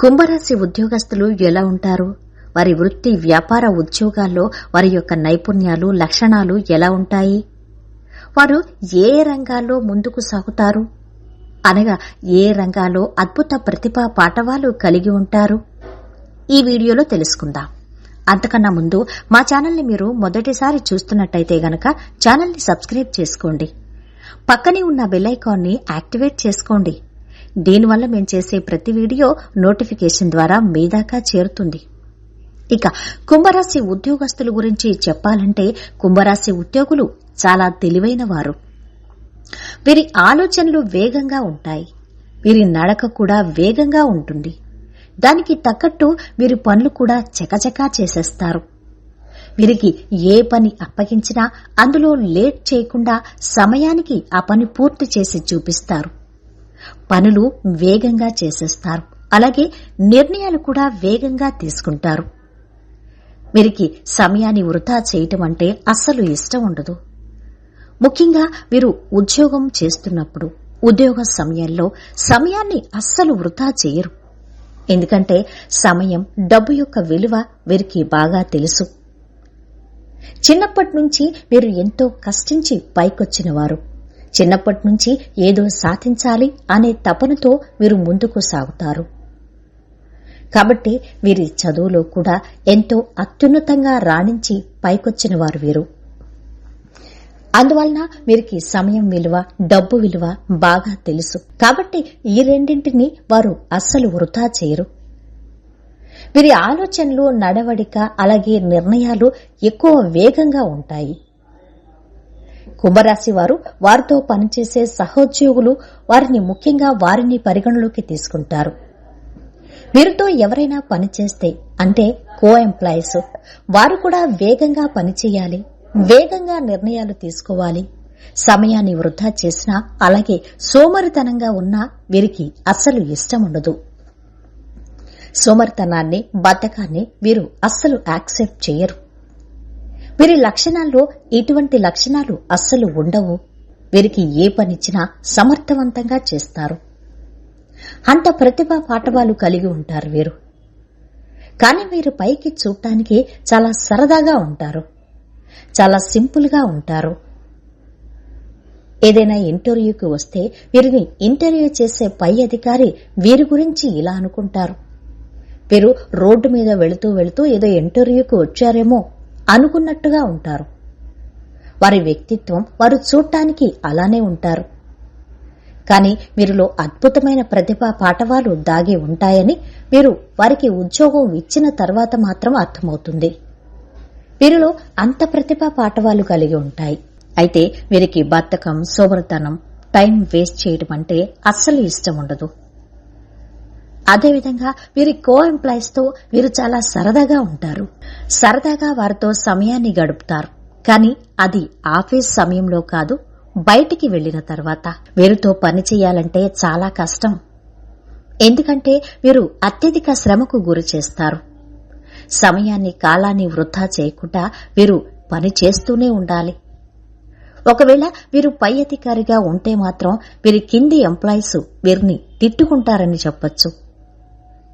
కుంభరాశి ఉద్యోగస్తులు ఎలా ఉంటారు? వారి వృత్తి వ్యాపార ఉద్యోగాల్లో వారి యొక్క నైపుణ్యాలు లక్షణాలు ఎలా ఉంటాయి? వారు ఏ రంగాల్లో ముందుకు సాగుతారు? అనగా ఏ రంగాల్లో అద్భుత ప్రతిభా పాఠవాలు కలిగి ఉంటారు? ఈ వీడియోలో తెలుసుకుందాం. అంతకన్నా ముందు మా ఛానల్ని మీరు మొదటిసారి చూస్తున్నట్టయితే గనక ఛానల్ని సబ్స్క్రైబ్ చేసుకోండి. పక్కనే ఉన్న బెల్ ఐకాన్ని యాక్టివేట్ చేసుకోండి. దీనివల్ల మేము చేసే ప్రతి వీడియో నోటిఫికేషన్ ద్వారా మీ దాకా చేరుతుంది. ఇక కుంభరాశి ఉద్యోగస్తుల గురించి చెప్పాలంటే కుంభరాశి ఉద్యోగులు చాలా తెలివైన వారు వీరి ఆలోచనలు వేగంగా ఉంటాయి. వీరి నడక కూడా వేగంగా ఉంటుంది. దానికి తగ్గట్టు వీరి పనులు కూడా చకచకా చేసేస్తారు. వీరికి ఏ పని అప్పగించినా అందులో లేట్ చేయకుండా సమయానికి ఆ పని పూర్తి చేసి చూపిస్తారు. పనులు వేగంగా చేసేస్తారు. అలాగే నిర్ణయాలు కూడా వేగంగా తీసుకుంటారు. వీరికి సమయాన్ని వృధా చేయటం అంటే అస్సలు ఇష్టం ఉండదు. ముఖ్యంగా వీరు ఉద్యోగం చేస్తున్నప్పుడు ఉద్యోగ సమయంలో సమయాన్ని అస్సలు వృధా చేయరు. ఎందుకంటే సమయం డబ్బు యొక్క విలువ వీరికి బాగా తెలుసు. చిన్నప్పటి నుంచి వీరు ఎంతో కష్టించి పైకొచ్చినవారు. చిన్నప్పటి నుంచి ఏదో సాధించాలి అనే తపనతో వీరు ముందుకు సాగుతారు. కాబట్టి వీరి చదువులో కూడా ఎంతో అత్యున్నతంగా రాణించి పైకొచ్చిన వారు వీరు. అందువలన వీరికి సమయం విలువ డబ్బు విలువ బాగా తెలుసు. కాబట్టి ఈ రెండింటిని వారు అస్సలు వృధా చేయరు. వీరి ఆలోచనలు నడవడిక అలాగే నిర్ణయాలు ఎక్కువ వేగంగా ఉంటాయి. కుంభరాశి వారు వారితో పనిచేసే సహోద్యోగులు వారిని ముఖ్యంగా వారిని పరిగణలోకి తీసుకుంటారు. వీరితో ఎవరైనా పనిచేస్తే అంటే కో ఎంప్లాయీస్ వారు కూడా వేగంగా పనిచేయాలి వేగంగా నిర్ణయాలు తీసుకోవాలి. సమయాన్ని వృధా చేసినా అలాగే సోమరితనంగా ఉన్నా వీరికి అస్సలు ఇష్టం ఉండదు. సోమరితనాన్ని బద్ధకాన్ని వీరు అస్సలు యాక్సెప్ట్ చేయరు. వీరి లక్షణాల్లో ఇటువంటి లక్షణాలు అస్సలు ఉండవు. వీరికి ఏ పనిచ్చినా సమర్థవంతంగా చేస్తారు. అంత ప్రతిభా పాఠవాలు కలిగి ఉంటారు వీరు. కానీ వీరు పైకి చూడటానికి చాలా సరదాగా ఉంటారు. చాలా సింపుల్గా ఉంటారు. ఏదైనా ఇంటర్వ్యూకి వస్తే వీరిని ఇంటర్వ్యూ చేసే పై అధికారి వీరి గురించి ఇలా అనుకుంటారు. వీరు రోడ్డు మీద వెళుతూ వెళుతూ ఏదో ఇంటర్వ్యూకి వచ్చారేమో అనుకున్నట్టుగా ఉంటారు. వారి వ్యక్తిత్వం వారు చూడటానికి అలానే ఉంటారు. కానీ వీరిలో అద్భుతమైన ప్రతిభా పాఠవాలు దాగి ఉంటాయని మీరు వారికి ఉద్యోగం ఇచ్చిన తర్వాత మాత్రం అర్థమవుతుంది. వీరిలో అంత ప్రతిభా పాఠవాలు కలిగి ఉంటాయి. అయితే వీరికి బద్ధకం సోమరతనం టైం వేస్ట్ చేయడం అంటే అస్సలు ఇష్టం ఉండదు. అదేవిధంగా వీరి కో ఎంప్లాయీస్తో వీరు చాలా సరదాగా ఉంటారు. సరదాగా వారితో సమయాన్ని గడుపుతారు. కానీ అది ఆఫీస్ సమయంలో కాదు బయటికి వెళ్ళిన తర్వాత. వీరితో పని చేయాలంటే చాలా కష్టం. ఎందుకంటే వీరు అత్యధిక శ్రమకు గురి చేస్తారు. సమయాన్ని కాలాన్ని వృధా చేయకుండా వీరు పని చేస్తూనే ఉండాలి. ఒకవేళ వీరు పై అధికారిగా ఉంటే మాత్రం వీరి కింది ఎంప్లాయీస్ వీరిని తిట్టుకుంటారని చెప్పొచ్చు.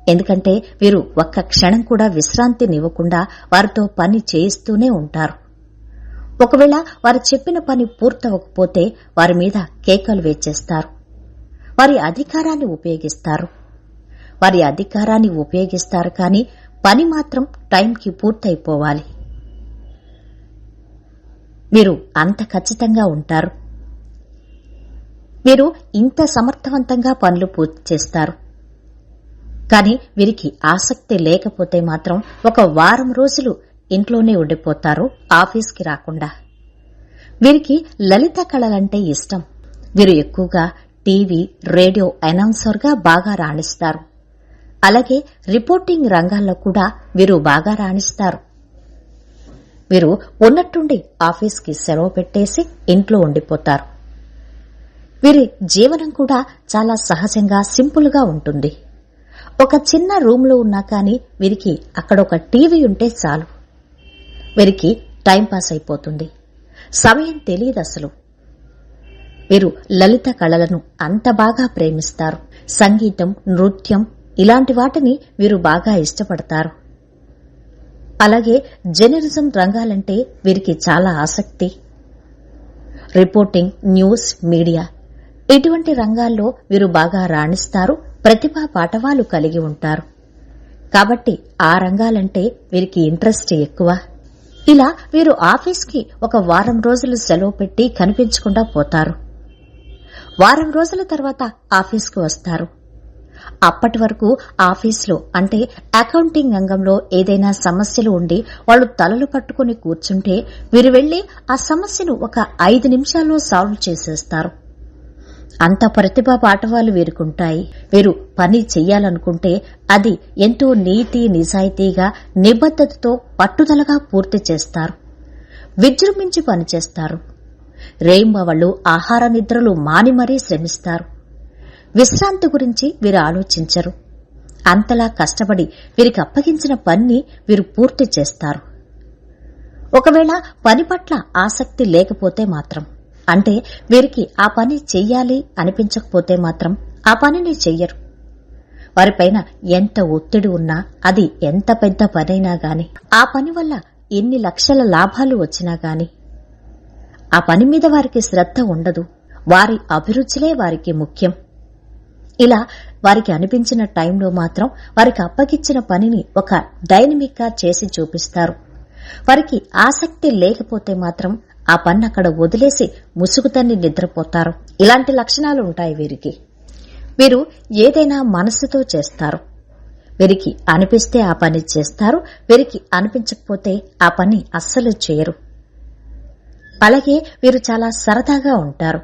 ఎందుకంటే వీరు ఒక్క క్షణం కూడా విశ్రాంతినివ్వకుండా వారితో పని చేయిస్తూనే ఉంటారు. ఒకవేళ వారు చెప్పిన పని పూర్తవకపోతే వారి మీద కేకలు వేచేస్తారు. వారి అధికారాన్ని ఉపయోగిస్తారు. వారి అధికారాన్ని ఉపయోగిస్తారు కానీ పని మాత్రం టైంకి పూర్తయిపోవాలి. మీరు అంత ఖచ్చితంగా ఉంటారు. మీరు ఇంత సమర్థవంతంగా పనులు పూర్తి చేస్తారు. కానీ వీరికి ఆసక్తి లేకపోతే మాత్రం ఒక వారం రోజులు ఇంట్లోనే ఉండిపోతారు ఆఫీస్కి రాకుండా. వీరికి లలిత కళలంటే ఇష్టం. వీరు ఎక్కువగా టీవీ రేడియో అనౌన్సర్గా బాగా రాణిస్తారు. అలాగే రిపోర్టింగ్ రంగాల్లో కూడా వీరు బాగా రాణిస్తారు. వీరు ఉన్నట్టుండి ఆఫీస్కి సెలవు పెట్టేసి ఇంట్లో ఉండిపోతారు. వీరి జీవనం కూడా చాలా సహజంగా సింపుల్గా ఉంటుంది. ఒక చిన్న రూమ్లో ఉన్నా కానీ వీరికి అక్కడ ఒక టీవీ ఉంటే చాలు. వీరికి టైంపాస్ అయిపోతుంది. సమయం తెలియదు అసలు. వీరు లలిత కళలను అంత బాగా ప్రేమిస్తారు. సంగీతం నృత్యం ఇలాంటి వాటిని వీరు బాగా ఇష్టపడతారు. అలాగే జర్నలిజం రంగాలంటే వీరికి చాలా ఆసక్తి. రిపోర్టింగ్ న్యూస్ మీడియా ఇటువంటి రంగాల్లో వీరు బాగా రాణిస్తారు. ప్రతిభా పాటవాలు కలిగి ఉంటారు. కాబట్టి ఆ రంగాలంటే వీరికి ఇంట్రెస్ట్ ఎక్కువ. ఇలా వీరు ఆఫీస్కి ఒక వారం రోజులు సెలవు పెట్టి కనిపించకుండా పోతారు. వారం రోజుల తర్వాత ఆఫీస్కు వస్తారు. అప్పటి వరకు ఆఫీస్లో అంటే అకౌంటింగ్ రంగంలో ఏదైనా సమస్యలు ఉండి వాళ్ళు తలలు పట్టుకుని కూర్చుంటే వీరు వెళ్ళి ఆ సమస్యను ఒక ఐదు నిమిషాల్లో సాల్వ్ చేసేస్తారు. అంత ప్రతిభా పాఠవాలు వీరుకుంటాయి. వీరు పని చెయ్యాలనుకుంటే అది ఎంతో నీతి నిజాయితీగా నిబద్ధతతో పట్టుదలగా పూర్తి చేస్తారు. విజృంభించి పనిచేస్తారు. రేయింబవళ్ళు ఆహార నిద్రలు మాని మరీ శ్రమిస్తారు. విశ్రాంతి గురించి వీరు ఆలోచించరు. అంతలా కష్టపడి వీరికి అప్పగించిన పనిని వీరు పూర్తి చేస్తారు. ఒకవేళ పని పట్ల ఆసక్తి లేకపోతే మాత్రం అంటే వీరికి ఆ పని చెయ్యాలి అనిపించకపోతే మాత్రం ఆ పనిని చెయ్యరు. వారిపైన ఎంత ఒత్తిడి ఉన్నా అది ఎంత పెద్ద పనైనా గాని ఆ పని వల్ల ఎన్ని లక్షల లాభాలు వచ్చినా గాని ఆ పని మీద వారికి శ్రద్ధ ఉండదు. వారి అభిరుచులే వారికి ముఖ్యం. ఇలా వారికి అనిపించిన టైంలో మాత్రం వారికి అప్పగిచ్చిన పనిని ఒక డైనమిక్గా చేసి చూపిస్తారు. వారికి ఆసక్తి లేకపోతే మాత్రం ఆ పని అక్కడ వదిలేసి ముసుగుతన్ని నిద్రపోతారు. ఇలాంటి లక్షణాలు ఉంటాయి వీరికి. వీరు ఏదైనా మనస్సుతో చేస్తారు. వీరికి అనిపిస్తే ఆ పని చేస్తారు. వీరికి అనిపించకపోతే ఆ పని అస్సలు చేయరు. అలాగే వీరు చాలా సరదాగా ఉంటారు.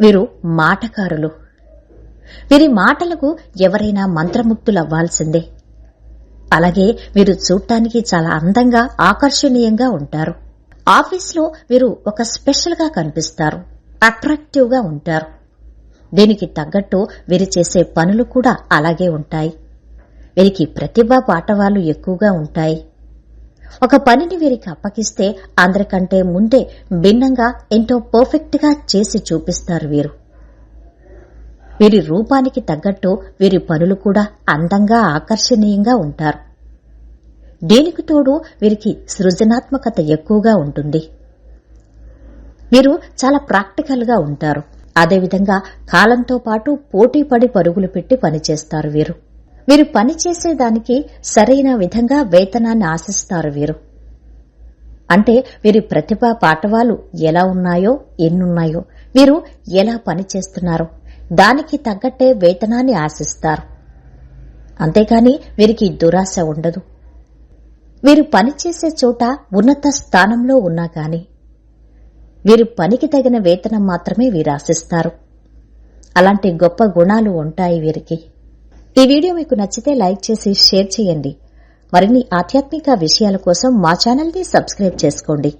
వీరు మాటకారులు. వీరి మాటలకు ఎవరైనా మంత్రముగ్ధులవ్వాల్సిందే. అలాగే వీరు చూడటానికి చాలా అందంగా ఆకర్షణీయంగా ఉంటారు. ఆఫీస్లో వీరు ఒక స్పెషల్గా కనిపిస్తారు. అట్రాక్టివ్గా ఉంటారు. దీనికి తగ్గట్టు వీరు చేసే పనులు కూడా అలాగే ఉంటాయి. వీరికి ప్రతిభా పాఠవాలు ఎక్కువగా ఉంటాయి. ఒక పనిని వీరికి అప్పగిస్తే అందరికంటే ముందే భిన్నంగా ఎంతో పర్ఫెక్ట్గా చేసి చూపిస్తారు వీరు. వీరి రూపానికి తగ్గట్టు వీరి పనులు కూడా అందంగా ఆకర్షణీయంగా ఉంటారు. దీనికి తోడు వీరికి సృజనాత్మకత ఎక్కువగా ఉంటుంది? వీరు చాలా ప్రాక్టికల్గా ఉంటారు. అదేవిధంగా కాలంతో పాటు పోటీ పడి పరుగులు పెట్టి పనిచేస్తారు వీరు. వీరు పనిచేసేదానికి సరైన విధంగా వేతనాన్ని ఆశిస్తారు వీరు. అంటే వీరి ప్రతిభా పాఠవాలు ఎలా ఉన్నాయో ఎన్నున్నాయో వీరు ఎలా పనిచేస్తున్నారో దానికి తగ్గట్టే వేతనాన్ని ఆశిస్తారు. అంతేకాని వీరికి దురాశ ఉండదు. వీరు పనిచేసే చోట ఉన్నత స్థానంలో ఉన్నా గాని వీరు పనికి తగిన వేతనం మాత్రమే వీరు ఆశిస్తారు. అలాంటి గొప్ప గుణాలు ఉంటాయి వీరికి. ఈ వీడియో మీకు నచ్చితే లైక్ చేసి షేర్ చేయండి. మరిన్ని ఆధ్యాత్మిక విషయాల కోసం మా ఛానల్ని సబ్స్క్రైబ్ చేసుకోండి.